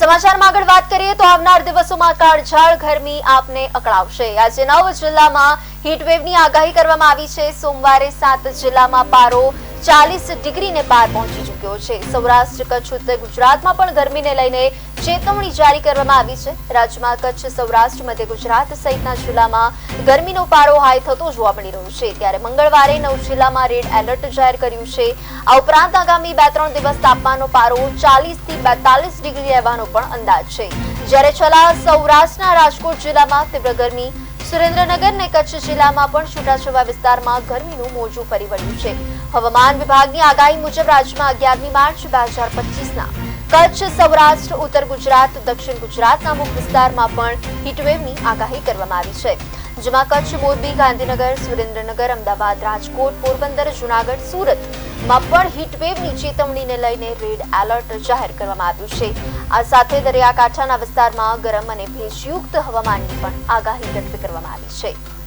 સમાચારમાં આગળ વાત કરીએ તો આવનાર દિવસોમાં કાળઝાળ ગરમી આપને અકળાવશે. આજે નવ જિલ્લામાં હીટવેવની આગાહી કરવામાં આવી છે. સોમવારે સાત જિલ્લામાં પારો ચાલીસ ડિગ્રીને પાર પહોંચી ચૂક્યો છે. સૌરાષ્ટ્ર કચ્છ, ઉત્તર ગુજરાતમાં પણ ગરમીને લઈને ચેતવણી જારી કરવામાં આવી છે. રાજ્યમાં કચ્છ, સૌરાષ્ટ્ર, મધ્ય ગુજરાત સહિતના જિલ્લામાં ગરમીનો પારો હાઈ થતો જોવા મળી રહ્યો છે. ત્યારે મંગળવારે નવ જિલ્લામાં રેડ એલર્ટ જાહેર કર્યું છે. આ ઉપરાંત આગામી બે ત્રણ દિવસ તાપમાનનો પારો ચાલીસથી બેતાલીસ ડિગ્રી રહેવાનો પણ અંદાજ છે. જ્યારે છેલ્લા સૌરાષ્ટ્રના રાજકોટ જિલ્લામાં તીવ્ર ગરમી સુરેન્દ્રનગર અને કચ્છ જિલ્લામાં પણ છૂટાછવાયા વિસ્તારમાં ગરમીનું મોજું ફરી વળ્યું છે. હવામાન વિભાગની આગાહી મુજબ રાજ્યમાં અગિયારમી માર્ચ બે હજાર પચીસના કચ્છ, સૌરાષ્ટ્ર, ઉત્તર ગુજરાત, દક્ષિણ ગુજરાતના અમુક વિસ્તારમાં પણ હીટવેવની આગાહી કરવામાં આવી છે. જેમાં કચ્છ, મોરબી, ગાંધીનગર, સુરેન્દ્રનગર, અમદાવાદ, રાજકોટ, પોરબંદર, જુનાગઢ સુરતમાં પણ હીટવેવની ચેતવણીને લઈને રેડ એલર્ટ જાહેર કરવામાં આવ્યું છે. આ સાથે દરિયાકાંઠાના વિસ્તારમાં ગરમ અને ભેજયુક્ત હવામાનની પણ આગાહી વ્યક્ત કરવામાં આવી છે.